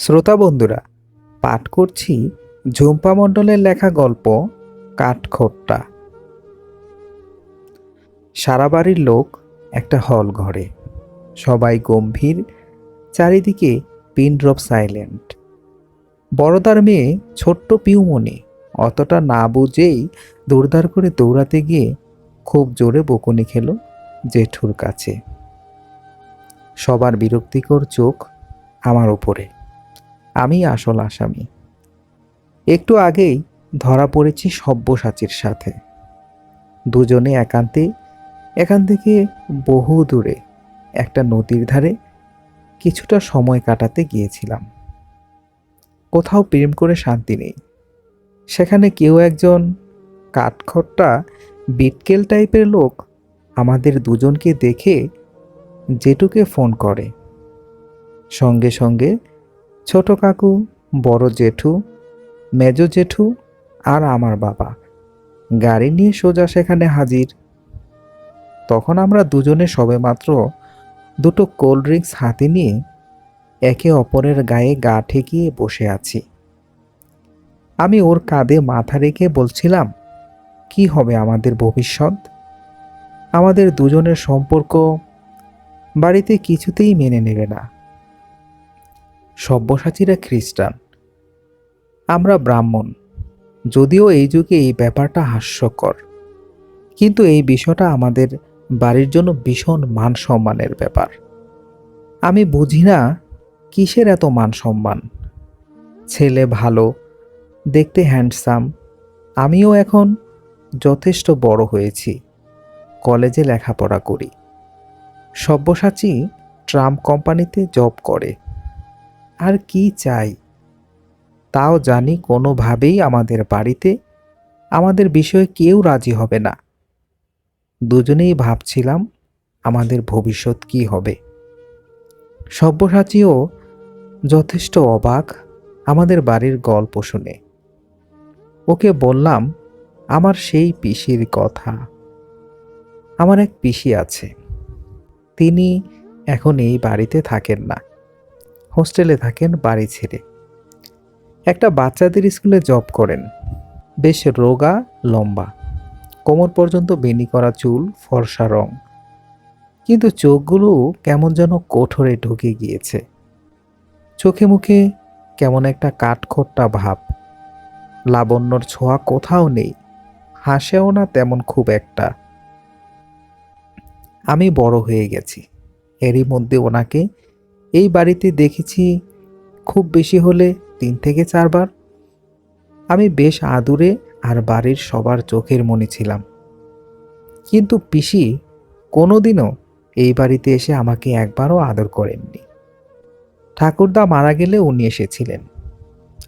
শ্রোতা বন্ধুরা, পাঠ করছি ঝুম্পা মণ্ডলের লেখা গল্প, কাঠখোট্টা। সারা বাড়ির লোক একটা হল ঘরে। সবাই গম্ভীর, চারিদিকে পিন ড্রপ সাইলেন্ট। বড়দার মেয়ে ছোট্ট পিউমনি অতটা না বুঝেই দৌড়দার করে দৌড়াতে গিয়ে খুব জোরে বকুনি খেল জেঠুর কাছে। সবার বিরক্তিকর চোখ আমার উপরে আমি আসল আসামি। একটু আগেই ধরা পড়েছি সব্যসাচীর সাথে। দুজনে একান্তে, এখান থেকে বহু দূরে, একটা নদীর ধারে কিছুটা সময় কাটাতে গিয়েছিলাম। কোথাও প্রেম করে শান্তি নেই। সেখানে কেউ একজন কাঠখট্টা, বিটকেল টাইপের লোক আমাদের দুজনকে দেখে জেঠুকে ফোন করে। সঙ্গে সঙ্গে ছোট কাকু, বড় জেঠু, মেজ জেঠু আর আমার বাবা। গাড়ি নিয়ে সোজা সেখানে হাজির। তখন আমরা দুজনে সবেমাত্র দুটো কোল্ড ড্রিঙ্কস হাতে নিয়ে একে অপরের গায়ে গা ঠেকিয়ে বসে আছি। আমি ওর কাঁধে মাথা রেখে বলছিলাম, কি হবে আমাদের ভবিষ্যৎ? আমাদের দুজনের সম্পর্ক বাড়িতে কিছুতেই মেনে নেবে না। সব্যসাচীরা খ্রিস্টান। আমরা ব্রাহ্মণ, যদিও এই যুগে এই ব্যাপারটা হাস্যকর। কিন্তু এই বিষয়টা আমাদের বাড়ির জন্য ভীষণ মান সম্মানের ব্যাপার। আমি বুঝি না কিসের এত মান সম্মান ছেলে ভালো, দেখতে হ্যান্ডসাম, আমিও এখন যথেষ্ট বড় হয়েছি, কলেজে লেখাপড়া করি। সব্যসাচী ট্রাম্প কোম্পানিতে জব করে। আর কি চাই? তাও জানি কোনোভাবেই আমাদের বাড়িতে আমাদের বিষয়ে কেউ রাজি হবে না। দুজনেই ভাবছিলাম আমাদের ভবিষ্যৎ কি হবে। সব্যসাচীও যথেষ্ট অবাক আমাদের বাড়ির গল্প শুনে। ওকে বললাম, আমার সেই পিসির কথা। আমার এক পিসি আছে। তিনি এখন এই বাড়িতে থাকেন না। হোস্টেলে থাকেন বাড়ি ছেড়ে। একটা বাচ্চাদের স্কুলে জব করেন। বেশ রোগা, লম্বা। কোমর পর্যন্ত বেনি করা চুল, ফর্সা রং। কিন্তু চোখগুলো কেমন যেন কোঠরে ঢুকে গিয়েছে। চোখে মুখে কেমন একটা কাঠখোট্টা ভাব। লাবণ্যর ছোঁয়া কোথাও নেই, হাসেও না তেমন খুব একটা। আমি বড় হয়ে গেছি। এরই মধ্যে ওনাকে এই বাড়িতে দেখেছি খুব বেশি হলে তিন থেকে চারবার। আমি বেশ আদুরে আর বাড়ির সবার চোখের মনে ছিলাম। কিন্তু পিসি কোনোদিনও এই বাড়িতে এসে আমাকে একবারও আদর করেননি। ঠাকুরদা মারা গেলে উনি এসেছিলেন।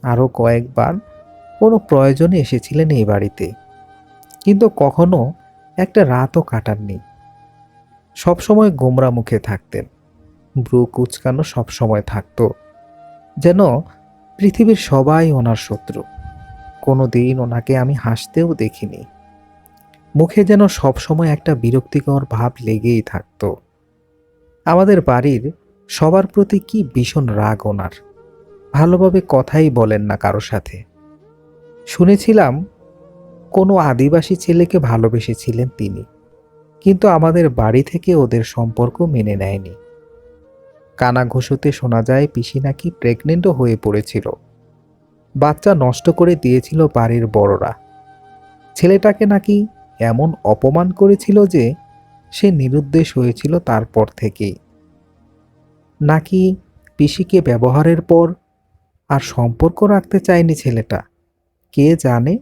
আরও কয়েকবার কোনো প্রয়োজনে এসেছিলেন এই বাড়িতে। কিন্তু কখনো একটা রাতও কাটাননি। সবসময় গোমরা মুখে থাকতেন। ব্রু কুচকানো সবসময় থাকত। যেন পৃথিবীর সবাই ওনার শত্রু। কোনো দিন ওনাকে আমি হাসতেও দেখিনি। মুখে যেন সবসময় একটা বিরক্তিকর ভাব লেগেই থাকত। আমাদের বাড়ির সবার প্রতি কি ভীষণ রাগ ওনার। ভালোভাবে কথাই বলেন না কারও সাথে। শুনেছিলাম কোনো আদিবাসী ছেলেকে ভালোবেসেছিলেন তিনি। কিন্তু আমাদের বাড়ি থেকে ওদের সম্পর্ক মেনে নেয়নি। কানাঘুষোতে শোনা যায় পিসি নাকি প্রেগনেন্টও হয়ে পড়েছিল। বাচ্চা নষ্ট করে দিয়েছিল বাড়ির বড়রা। ছেলেটাকে নাকি এমন অপমান করেছিল যে সে নিরুদ্দেশ হয়েছিল তারপর থেকেই। নাকি পিসিকে ব্যবহারের পর আর সম্পর্ক রাখতে চায়নি ছেলেটা? কে জানে?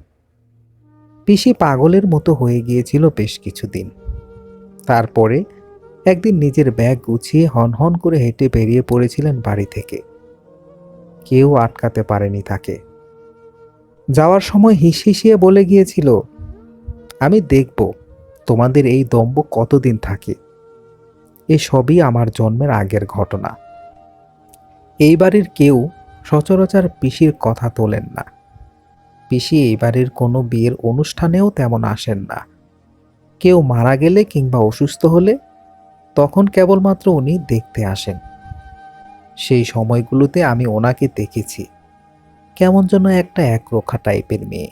পিসি পাগলের মতো হয়ে গিয়েছিল বেশ কিছুদিন। তারপরে একদিন নিজের ব্যাগ গুছিয়ে হন হন করে হেঁটে বেরিয়ে পড়েছিলেন বাড়ি থেকে। কেউ আটকাতে পারেনি তাকে। যাওয়ার সময় হিস হিসিয়ে বলে গিয়েছিল, আমি দেখব তোমাদের এই দম্ব কতদিন থাকে। এ সবই আমার জন্মের আগের ঘটনা। এই বাড়ির কেউ সচরাচর পিসির কথা তোলেন না। পিসি এই বাড়ির কোনো বিয়ের অনুষ্ঠানেও তেমন আসেন না। কেউ মারা গেলে কিংবা অসুস্থ হলে তখন কেবলমাত্র উনি দেখতে আসেন। সেই সময়গুলোতে আমি ওনাকে দেখেছি। কেমন যেন একটা একরোখা টাইপের মেয়ে।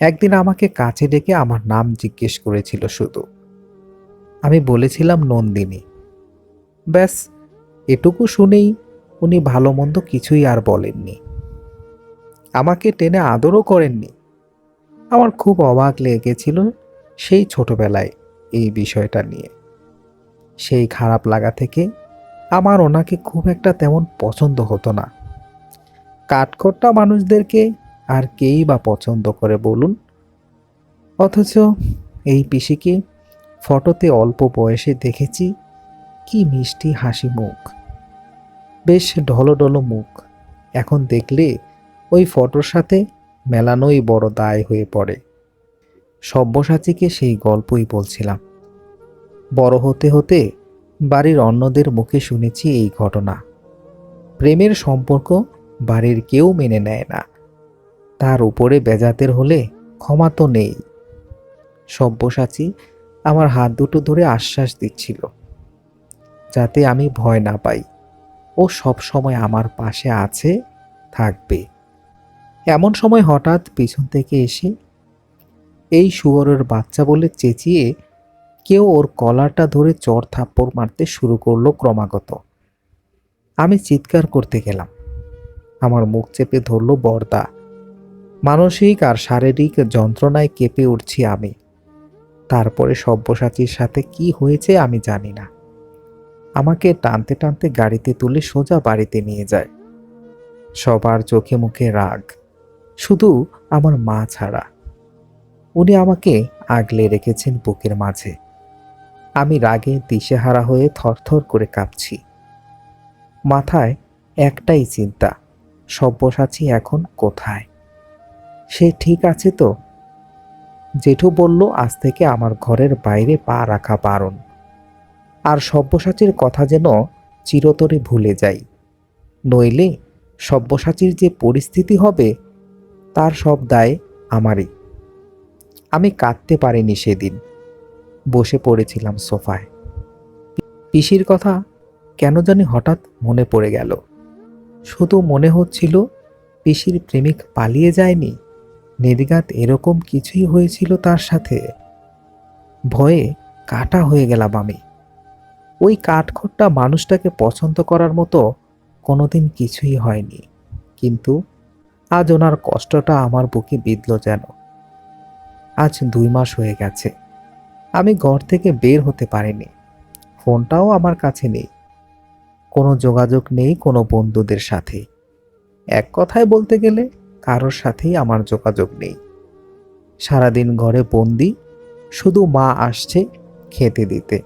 একদিন আমাকে কাছে ডেকে আমার নাম জিজ্ঞেস করেছিল শুধু। আমি বলেছিলাম নন্দিনী। ব্যাস, এটুকু শুনেই উনি ভালো মন্দ কিছুই আর বলেননি। আমাকে টেনে আদরও করেননি। আমার খুব অবাক লেগেছিল সেই ছোটবেলায় এই বিষয়টা নিয়ে। সেই খারাপ লাগা থেকে আমার ওনাকে খুব একটা তেমন পছন্দ হতো না। কাঠখোট্টা মানুষদেরকে আর কেই বা পছন্দ করে বলুন? অথচ এই পিসিকে ফটোতে অল্প বয়সে দেখেছি, কি মিষ্টি হাসি মুখ। বেশ ঢলঢলো মুখ। এখন দেখলে ওই ফটোর সাথে মেলানোই বড় দায় হয়ে পড়ে। সব্যসাচীকে সেই গল্পই বলছিলাম। বড় হতে হতে বাড়ির অন্যদের মুখে শুনেছি এই ঘটনা। প্রেমের সম্পর্ক বাড়ির কেউ মেনে নেয় না। তার উপরে বেজাতের হলে ক্ষমা তো নেই। সব্যসাচী আমার হাত দুটো ধরে আশ্বাস দিচ্ছিল, যাতে আমি ভয় না পাই। ও সব সময় আমার পাশে আছে, থাকবে। এমন সময় হঠাৎ পিছন থেকে এসে এই শুয়োরের বাচ্চা বলে চেঁচিয়ে কেউ ওর কলারটা ধরে চর থাপ্পড় মারতে শুরু করল ক্রমাগত। আমি চিৎকার করতে গেলাম। আমার মুখ চেপে ধরল বর্দা। মানসিক আর শারীরিক যন্ত্রণায় কেঁপে উঠছি আমি। তারপরে সব্যসাচীর সাথে কি হয়েছে আমি জানি না। আমাকে টানতে টানতে গাড়িতে তুলে সোজা বাড়িতে নিয়ে যায়। সবার চোখে মুখে রাগ। শুধু আমার মা ছাড়া। উনি আমাকে আগলে রেখেছেন বুকের মাঝে। আমি রাগে দিশেহারা হয়ে থরথর করে কাঁপছি। মাথায় একটাই চিন্তা, সব্যসাচী এখন কোথায়? সে ঠিক আছে তো? জেঠু বলল, আজ থেকে আমার ঘরের বাইরে পা রাখা বারণ। আর সব্যসাচীর কথা যেন চিরতরে ভুলে যাই। নইলে সব্যসাচীর যে পরিস্থিতি হবে, তার সব দায় আমারই। আমি কাঁদতে পারিনি সেদিন। বসে পড়েছিলাম সোফায়। পিসির কথা কেন জানি হঠাৎ মনে পড়ে গেল। শুধু মনে হচ্ছিল পিসির প্রেমিক পালিয়ে যায়নি। নির্গাত এরকম কিছুই হয়েছিল তার সাথে। ভয়ে কাটা হয়ে গেলাম আমি। ওই কাঠখোট্টা মানুষটাকে পছন্দ করার মতো কোনোদিন কিছুই হয়নি। কিন্তু আজ ওনার কষ্টটা আমার বুকে বিঁধল যেন। আজ দুই মাস হয়ে গেছে। আমি ঘর থেকে বের হতে পারিনি। ফোনটাও আমার কাছে নেই। কোনো যোগাযোগ নেই কোনো বন্ধুদের সাথে। এক কথায় বলতে গেলে কারোর সাথেই আমার যোগাযোগ নেই। সারাদিন ঘরে বন্দি, শুধু মা আসছে খেতে দিতে।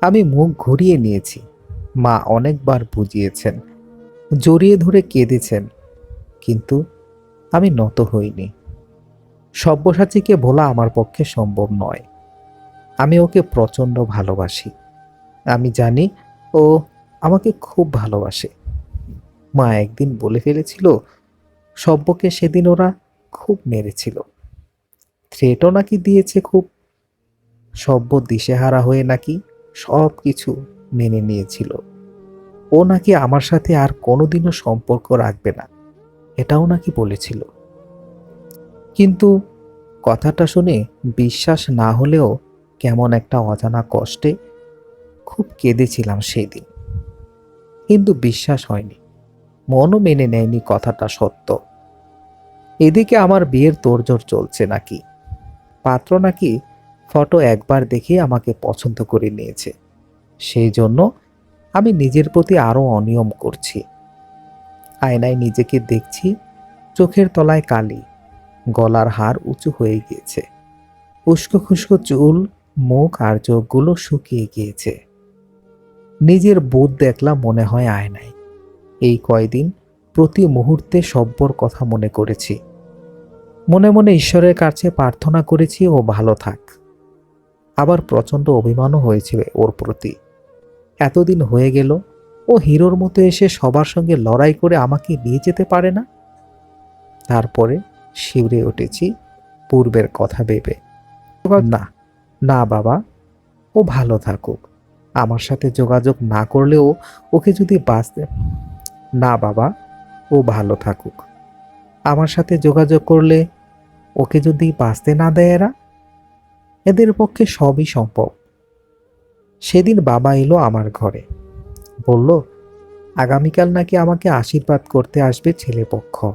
আমি মুখ ঘুরিয়ে নিয়েছি। মা অনেকবার বুঝিয়েছেন। জড়িয়ে ধরে কেঁদেছেন। কিন্তু আমি নত হইনি। সব্যসাচীকে ভোলা আমার পক্ষে সম্ভব নয়। আমি ওকে প্রচণ্ড ভালোবাসি। আমি জানি ও আমাকে খুব ভালোবাসে। মা একদিন বলে ফেলেছিল, সব্যকে সেদিন ওরা খুব মেরেছিল। থ্রেটও নাকি দিয়েছে খুব। সব্য দিশেহারা হয়ে নাকি সব কিছু মেনে নিয়েছিল। ও নাকি আমার সাথে আর কোনোদিনও সম্পর্ক রাখবে না, এটাও নাকি বলেছিল। কিন্তু কথাটা শুনে বিশ্বাস না হলেও কেমন একটা অজানা কষ্টে খুব কেঁদেছিলাম সেই দিন কিন্তু বিশ্বাস হয়নি, মনও মেনে নেয়নি কথাটা সত্য। এদিকে আমার বিয়ের তোড়জোড় চলছে নাকি? পাত্র নাকি ফটো একবার দেখে আমাকে পছন্দ করে নিয়েছে। সেই জন্য আমি নিজের প্রতি আরও অনিয়ম করছি। আয়নায় নিজেকে দেখছি, চোখের তলায় কালি, গলার হার উঁচু হয়ে গিয়েছে। উস্কো খুস্কো চুল মুখ আর চোখগুলো শুকিয়ে গিয়েছে। নিজের বোধ দেখলাম মনে হয় আয় আয়নায়। এই কয়দিন প্রতি মুহূর্তে সব্বর কথা মনে করেছি। মনে মনে ঈশ্বরের কাছে প্রার্থনা করেছি ও ভালো থাক। আবার প্রচণ্ড অভিমানও হয়েছিল ওর প্রতি। এতদিন হয়ে গেল, ও হিরোর মতো এসে সবার সঙ্গে লড়াই করে আমাকে নিয়ে যেতে পারে না? তারপরে শিউরে উঠেছি পূর্বের কথা ভেবে। না না বাবা, ও ভালো থাকুক। আমার সাথে যোগাযোগ না করলেও ওকে যদি বাঁচতে না বাবা, ও ভালো থাকুক। আমার সাথে যোগাযোগ করলে ওকে যদি বাঁচতে না দেয় এরা? এদের পক্ষে সবই সম্ভব। সেদিন বাবা এলো আমার ঘরে। বলল, আগামীকাল নাকি আমাকে আশীর্বাদ করতে আসবে ছেলেপক্ষ।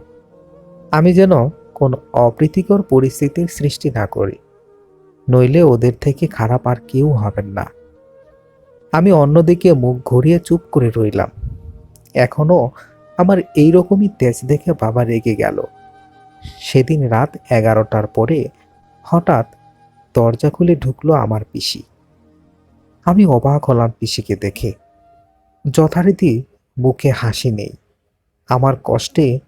আমি যেন কোনো অপ্রীতিকর পরিস্থিতির সৃষ্টি না করি। নইলে ওদের থেকে খারাপ আর কেউ হবেন না। আমি অন্যদিকে মুখ ঘুরিয়ে চুপ করে রইলাম। এখনও আমার এই রকমই তেজ দেখে বাবা রেগে গেল। সেদিন রাত এগারোটার পরে হঠাৎ দরজা খুলে ঢুকলো আমার পিসি। আমি অবাক হলাম পিসিকে দেখে। যথারীতি মুখে হাসি নেই। আমার কষ্টে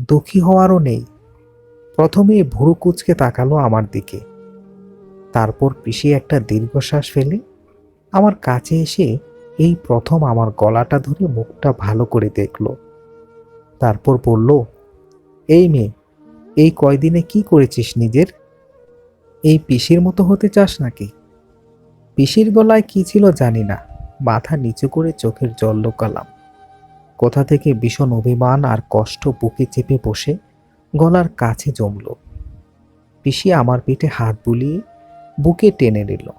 দুঃখী হওয়ারও নেই। প্রথমে ভুরু কুচকে তাকালো আমার দিকে। তারপর পিসি একটা দীর্ঘশ্বাস ফেলে আমার কাছে এসে এই প্রথম আমার গলাটা ধরে মুখটা ভালো করে দেখল। তারপর বলল, এই মেয়ে, এই কয়দিনে কি করেছিস নিজের? এই পিসির মতো হতে চাস নাকি? পিসির গলায় কি ছিল জানি না, মাথা নিচু করে চোখের জল লোকালাম। কোথা থেকে ভীষণ অভিমান আর কষ্ট বুকে চেপে বসে গলার কাছে জমল। পিসি আমার পিঠে হাত বুলিয়ে বুকে টেনে নিল।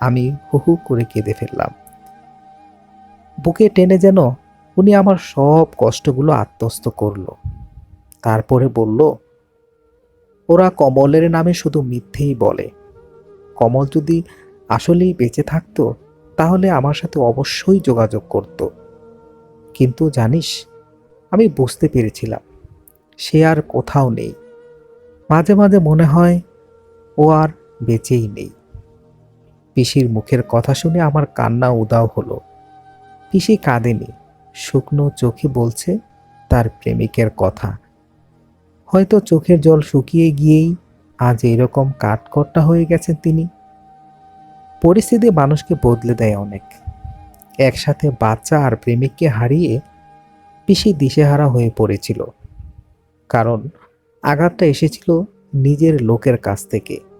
আমি হু হু করে কেঁদে ফেললাম। বুকে টেনে যেন উনি আমার সব কষ্টগুলো আত্মস্থ করল। তারপরে বলল, ওরা কমলের নামে শুধু মিথ্যেই বলে। কমল যদি আসলেই বেঁচে থাকতো, তাহলে আমার সাথে অবশ্যই যোগাযোগ করত। কিন্তু জানিস, আমি বুঝতে পেরেছিলাম, সে আর কোথাও নেই। মাঝে মাঝে মনে হয়, ও আর বেঁচেই নেই। পিসির মুখের কথা শুনে আমার কান্না উদাও হলো। পিসি কাঁদেনি, শুকনো চোখে বলছে তার প্রেমিকের কথা। হয়তো চোখের জল শুকিয়ে গিয়েই আজ এরকম কাঠকট্টা হয়ে গেছেন তিনি। পরিস্থিতি মানুষকে বদলে দেয় অনেক। একসাথে বাচ্চা আর প্রেমিককে হারিয়ে পিসি দিশেহারা হয়ে পড়েছিল। কারণ আঘাতটা এসেছিল নিজের লোকের কাছ থেকে।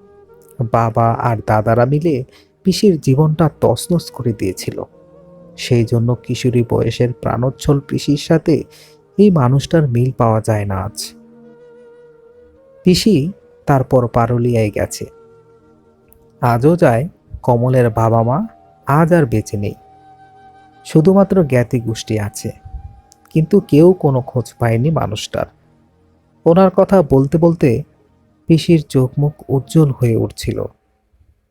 বাবা আর দাদারা মিলে পিসির জীবনটা তছনছ করে দিয়েছিল। সেই জন্য কিশোরী বয়সের প্রাণোচ্ছল পিসির সাথে এই মানুষটার মিল পাওয়া যায় না আজ। পিসি তারপর পারুলিয়ায় গেছে। আজও যায় কমলের বাবা মা আজ আর বেঁচে নেই। শুধুমাত্র জ্ঞাতি গোষ্ঠী আছে, কিন্তু কেউ কোনো খোঁজ পায়নি মানুষটার। ওনার কথা বলতে বলতে পিসির চোখ মুখ উজ্জ্বল হয়ে উঠছিল।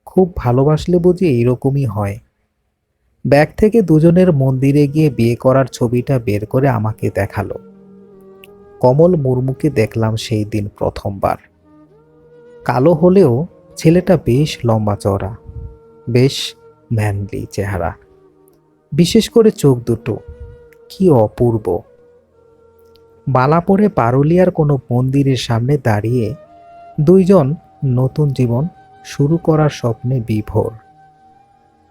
খুব ভালোবাসলে বুঝি এইরকমই হয়। ব্যাগ থেকে দুজনের মন্দিরে গিয়ে বিয়ে করার ছবিটা বের করে আমাকে দেখাল। কমল মুর্মুকে দেখলাম সেই দিন প্রথমবার। কালো হলেও ছেলেটা বেশ লম্বা চওড়া, বেশ ম্যানলি চেহারা। বিশেষ করে চোখ দুটো, কি অপূর্ব। মালা পরে পারুলিয়ার কোনো মন্দিরের সামনে দাঁড়িয়ে দুইজন নতুন জীবন শুরু করার স্বপ্নে বিভোর।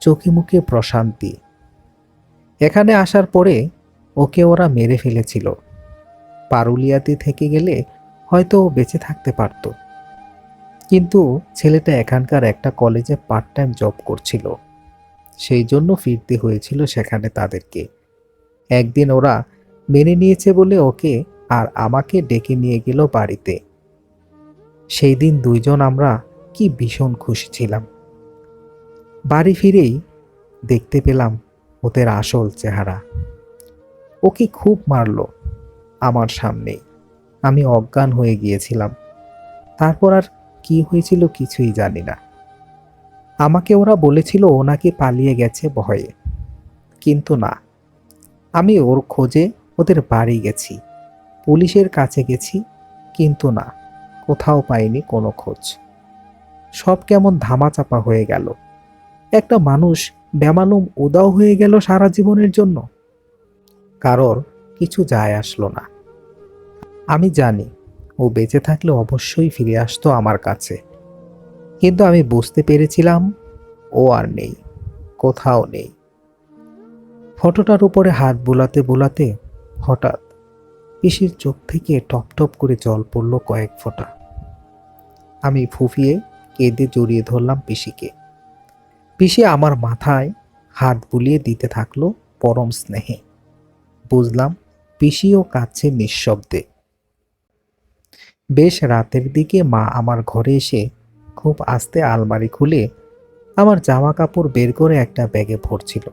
চোখে মুখে প্রশান্তি। এখানে আসার পরে ওকে ওরা মেরে ফেলেছিল। পারুলিয়াতে থেকে গেলে হয়তো ও বেঁচে থাকতে পারত। কিন্তু ছেলেটা এখানকার একটা কলেজে পার্ট টাইম জব করছিল। সেই জন্য ফিরতে হয়েছিল সেখানে তাদেরকে। একদিন ওরা মেনে নিয়েছে বলে ওকে আর আমাকে ডেকে নিয়ে গেল বাড়িতে। সেই দিন দুইজন আমরা কি ভীষণ খুশি ছিলাম। বাড়ি ফিরেই দেখতে পেলাম ওদের আসল চেহারা। ওকে খুব মারলো আমার সামনেই আমি অজ্ঞান হয়ে গিয়েছিলাম। তারপর আর কি হয়েছিল কিছুই জানি না। আমাকে ওরা বলেছিল ও নাকি পালিয়ে গেছে ভয়ে। কিন্তু না, আমি ওর খোঁজে ওদের বাড়ি গেছি, পুলিশের কাছে গেছি, কিন্তু না। কোথাও পাইনি কোনো খোঁজ। সব কেমন ধামাচাপা হয়ে গেল। একটা মানুষ বেমালুম উদাও হয়ে গেল সারা জীবনের জন্য। কারোর কিছু যায় আসলো না। আমি জানি ও বেঁচে থাকলে অবশ্যই ফিরে আসতো আমার কাছে। কিন্তু আমি বুঝতে পেরেছিলাম ও আর নেই, কোথাও নেই। ফটোটার উপরে হাত বুলাতে বুলাতে হঠাৎ পিসির চোখ থেকে টপ টপ করে জল পড়ল কয়েক ফোঁটা। আমি ফুফিয়ে কেঁদে জড়িয়ে ধরলাম পিসিকে। পিসি আমার মাথায় হাত বুলিয়ে দিতে থাকল পরম স্নেহে। বুঝলাম পিসিও কাঁদছে নিঃশব্দে। বেশ রাতের দিকে মা আমার ঘরে এসে খুব আস্তে আলমারি খুলে আমার জামা কাপড় বের করে একটা ব্যাগে ভরছিল।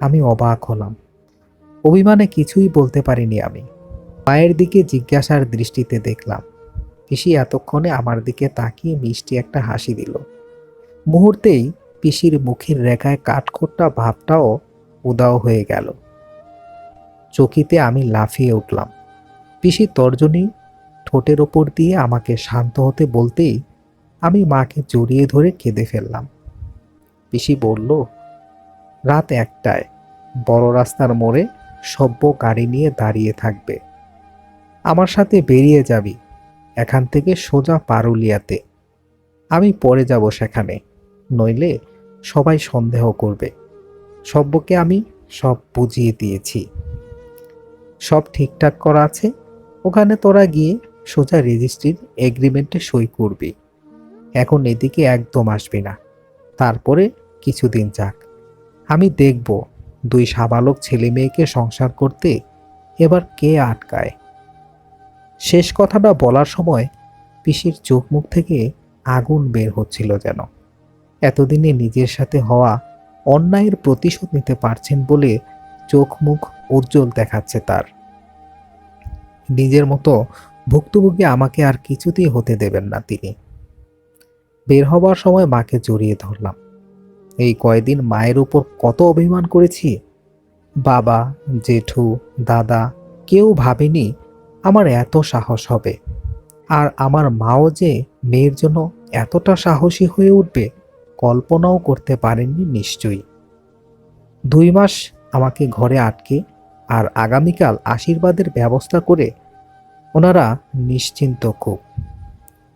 আমি অবাক হলাম। অভিমানে কিছুই বলতে পারিনি আমি। মায়ের দিকে জিজ্ঞাসার দৃষ্টিতে দেখলাম। পিসি এতক্ষণে আমার দিকে তাকিয়ে মিষ্টি একটা হাসি দিল। মুহূর্তেই পিসির মুখের রেখায় কাঠখোট্টা ভাবটাও উদাও হয়ে গেল। চকিতে আমি লাফিয়ে উঠলাম। পিসি তর্জনী ঠোঁটের ওপর দিয়ে আমাকে শান্ত হতে বলতেই আমি মাকে জড়িয়ে ধরে কেঁদে ফেললাম। পিসি বলল, রাত একটায়, বড় রাস্তার মোড়ে সভ্য গাড়ি নিয়ে দাঁড়িয়ে থাকবে। আমার সাথে বেরিয়ে যাবি, এখান থেকে সোজা পারুলিয়াতে। আমি পরে যাব সেখানে, নইলে সবাই সন্দেহ করবে। সব্যকে আমি সব বুঝিয়ে দিয়েছি। সব ঠিকঠাক করা আছে? ওখানে তোরা গিয়ে সোজা রেজিস্ট্রির এগ্রিমেন্টে সই করবি। এখন এদিকে একদম আসবি না। তারপরে কিছুদিন যাক। আমি দেখব দুই সাবালক ছেলে মেয়েকে সংসার করতে এবার কে আটকায়? শেষ কথাটা বলার সময় পিসির চোখ মুখ থেকে আগুন বের হচ্ছিল যেন। এতদিনে নিজের সাথে হওয়া অন্যায়ের প্রতিশোধ নিতে পারছেন বলে চোখ মুখ উজ্জ্বল দেখাচ্ছে তার। নিজের মতো ভুক্তভোগী আমাকে আর কিছুতেই হতে দেবেন না তিনি। বের হবার সময় মাকে জড়িয়ে ধরলাম। এই কয়দিন মায়ের উপর কত অভিমান করেছি? বাবা, জেঠু, দাদা, কেউ ভাবেনি আমার এত সাহস হবে। আর আমার মাও যে মেয়ের জন্য এতটা সাহসী হয়ে উঠবে, কল্পনাও করতে পারেননি নিশ্চয়ই। দুই মাস আমাকে ঘরে আটকে আর আগামীকাল আশীর্বাদের ব্যবস্থা করে ওনারা নিশ্চিন্ত খুব।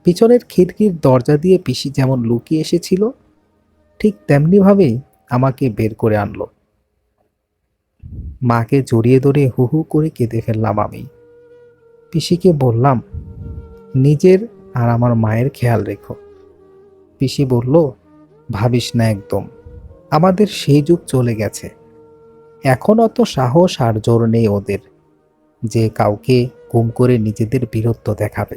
পিছনের খিড়কির দরজা দিয়ে পিসি যেমন লুকিয়ে এসেছিল ঠিক তেমনিভাবেই আমাকে বের করে আনলো। মাকে জড়িয়ে ধরে হু হু করে কেঁদে ফেললাম আমি। পিসিকে বললাম, নিজের আর আমার মায়ের খেয়াল রেখো। পিসি বলল, ভাবিস না একদম। আমাদের সেই যুগ চলে গেছে। এখন অত সাহস আর জোর নেই ওদের। যে কাউকে গুম করে নিজেদের বীরত্ব দেখাবে।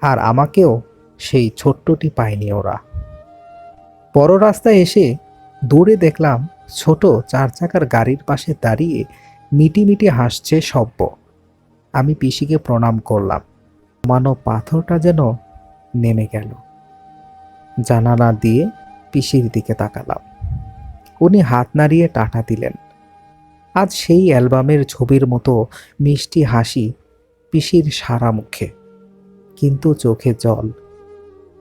আর আমাকেও সেই ছোট্টটি পায়নি ওরা। বড় রাস্তায় এসে দূরে দেখলাম ছোট চার চাকার গাড়ির পাশে দাঁড়িয়ে মিটি মিটি হাসছে সব্য। আমি পিসিকে প্রণাম করলাম। মানো পাথরটা যেন নেমে গেল। জানালা দিয়ে পিসির দিকে তাকালাম। উনি হাত নাড়িয়ে টাটা দিলেন। আজ সেই অ্যালবামের ছবির মতো মিষ্টি হাসি পিসির সারা মুখে। কিন্তু চোখে জল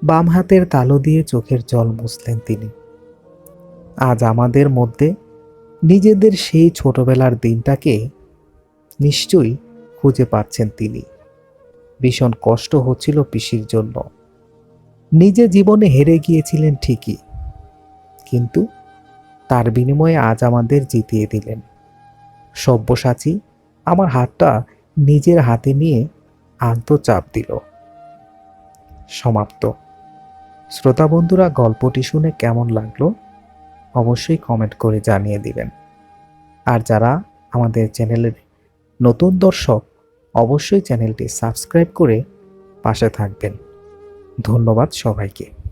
বাম হাতের তালু দিয়ে চোখের জল মুছলেন তিনি। আজ আমাদের মধ্যে নিজেদের সেই ছোটবেলার দিনটাকে নিশ্চয়ই খুঁজে পাচ্ছেন তিনি। ভীষণ কষ্ট হচ্ছিল পিসির জন্য। নিজে জীবনে হেরে গিয়েছিলেন ঠিকই, কিন্তু তার বিনিময়ে আজ আমাদের জিতিয়ে দিলেন। সব্যসাচী আমার হাতটা নিজের হাতে নিয়ে আন্তচাপ দিল। সমাপ্ত। শ্রোতা বন্ধুরা, গল্পটি শুনে কেমন লাগল? অবশ্যই কমেন্ট করে জানিয়ে দিবেন। আর যারা আমাদের চ্যানেলের নতুন দর্শক, অবশ্যই চ্যানেলটি সাবস্ক্রাইব করে পাশে থাকবেন। ধন্যবাদ সবাইকে।